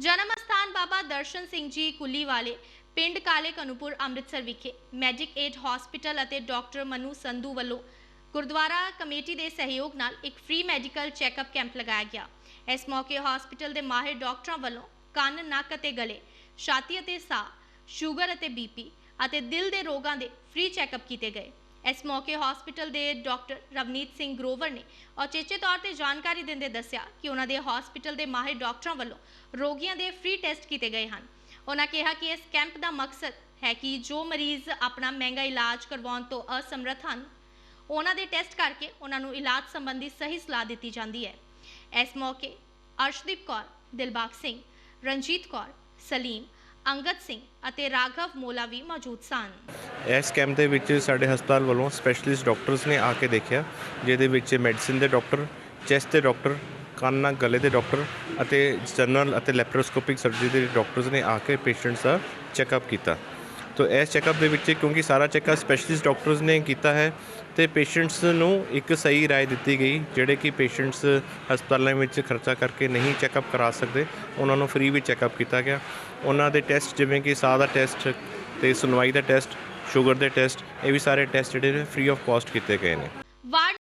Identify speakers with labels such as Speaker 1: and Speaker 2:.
Speaker 1: ਜਨਮ ਸਥਾਨ ਬਾਬਾ ਦਰਸ਼ਨ ਸਿੰਘ ਜੀ ਕੁੱਲੀ ਵਾਲੇ, ਪਿੰਡ ਕਾਲੇ ਕਨੂਪੁਰ, ਅੰਮ੍ਰਿਤਸਰ ਵਿਖੇ ਮੈਜਿਕ ਏਡ ਹਸਪੀਟਲ ਅਤੇ ਡਾਕਟਰ ਮਨੂ ਸੰਧੂ ਵੱਲੋਂ ਗੁਰਦੁਆਰਾ ਕਮੇਟੀ ਦੇ ਸਹਿਯੋਗ ਨਾਲ ਇੱਕ ਫ੍ਰੀ ਮੈਡੀਕਲ ਚੈੱਕਅਪ ਕੈਂਪ ਲਗਾਇਆ ਗਿਆ। ਇਸ ਮੌਕੇ ਹਸਪੀਟਲ ਦੇ ਮਾਹਿਰ ਡਾਕਟਰਾਂ ਵੱਲੋਂ ਕੰਨ, ਨੱਕ ਅਤੇ ਗਲੇ, ਛਾਤੀ ਅਤੇ ਸਾਹ, ਸ਼ੂਗਰ ਅਤੇ ਬੀਪੀ ਅਤੇ ਦਿਲ ਦੇ ਰੋਗਾਂ ਦੇ ਫ੍ਰੀ ਚੈੱਕਅਪ ਕੀਤੇ ਗਏ। ਇਸ ਮੌਕੇ ਹਸਪੀਟਲ ਦੇ ਡਾਕਟਰ ਰਵਨੀਤ ਸਿੰਘ ਗਰੋਵਰ ਨੇ ਔਚੇਚੇ ਤੌਰ ਤੇ ਜਾਣਕਾਰੀ ਦਿੰਦੇ ਦੱਸਿਆ ਕਿ ਉਹਨਾਂ ਦੇ ਹਸਪੀਟਲ ਦੇ ਮਾਹਿਰ ਡਾਕਟਰਾਂ ਵੱਲੋਂ ਰੋਗੀਆਂ ਦੇ ਫ੍ਰੀ ਟੈਸਟ ਕੀਤੇ ਗਏ ਹਨ। ਉਹਨਾਂ ਕਿਹਾ ਕਿ ਇਸ ਕੈਂਪ ਦਾ ਮਕਸਦ ਹੈ ਕਿ ਜੋ ਮਰੀਜ਼ ਆਪਣਾ ਮਹਿੰਗਾ ਇਲਾਜ ਕਰਵਾਉਣ ਤੋਂ ਅਸਮਰੱਥ ਹਨ, ਉਹਨਾਂ ਦੇ ਟੈਸਟ ਕਰਕੇ ਉਹਨਾਂ ਨੂੰ ਇਲਾਜ ਸੰਬੰਧੀ ਸਹੀ ਸਲਾਹ ਦਿੱਤੀ ਜਾਂਦੀ ਹੈ। ਇਸ ਮੌਕੇ ਅਰਸ਼ਦੀਪ ਕੌਰ, ਦਿਲਬਾਗ ਸਿੰਘ, ਰਣਜੀਤ ਕੌਰ, ਸਲੀਮ ਅੰਗਦ ਸਿੰਘ ਅਤੇ ਰਾਘਵ ਮੋਲਾ ਵੀ ਮੌਜੂਦ ਸਨ।
Speaker 2: ਇਸ ਕੈਂਪ ਦੇ ਵਿੱਚ ਸਾਡੇ ਹਸਪਤਾਲ ਵੱਲੋਂ ਸਪੈਸ਼ਲਿਸਟ ਡਾਕਟਰਸ ਨੇ ਆ ਕੇ ਦੇਖਿਆ, ਜਿਹਦੇ ਵਿੱਚ ਮੈਡੀਸਿਨ ਦੇ ਡਾਕਟਰ, ਚੈਸਟ ਦੇ ਡਾਕਟਰ, ਕੰਨ ਨਾਲ ਗਲੇ ਦੇ ਡਾਕਟਰ ਅਤੇ ਜਨਰਲ ਅਤੇ ਲੈਪਰੋਸਕੋਪਿਕ ਸਰਜਰੀ ਦੇ ਡਾਕਟਰਸ ਨੇ ਆ ਕੇ ਪੇਸ਼ੈਂਟਸ ਦਾ ਚੈੱਕਅਪ ਕੀਤਾ। ਤੋ ਇਸ ਚੈੱਕਅਪ ਦੇ ਵਿੱਚ ਕਿਉਂਕਿ ਸਾਰਾ ਚੈੱਕਅਪ ਸਪੈਸ਼ਲਿਸਟ ਡਾਕਟਰਸ ਨੇ ਕੀਤਾ ਹੈ ਤੇ ਪੇਸ਼ੈਂਟਸ ਨੂੰ ਇੱਕ ਸਹੀ ਰਾਏ ਦਿੱਤੀ ਗਈ, ਜਿਹੜੇ ਕਿ ਪੇਸ਼ੈਂਟਸ ਹਸਪਤਾਲਾਂ ਵਿੱਚ ਖਰਚਾ ਕਰਕੇ ਨਹੀਂ ਚੈੱਕਅਪ ਕਰਾ ਸਕਦੇ, ਉਹਨਾਂ ਨੂੰ ਫ੍ਰੀ ਵੀ ਚੈੱਕਅਪ ਕੀਤਾ ਗਿਆ। ਉਹਨਾਂ ਦੇ ਟੈਸਟ ਜਿਵੇਂ ਕਿ ਸਾਹ ਦਾ ਟੈਸਟ ਤੇ ਸੁਣਵਾਈ ਦਾ ਟੈਸਟ ਸ਼ੂਗਰ ਦੇ ਟੈਸਟ ਇਹ ਵੀ ਸਾਰੇ ਟੈਸਟ ਜਿਹੜੇ ਨੇ ਫ੍ਰੀ ਆਫ ਕਾਸਟ ਕੀਤੇ ਗਏ ਨੇ।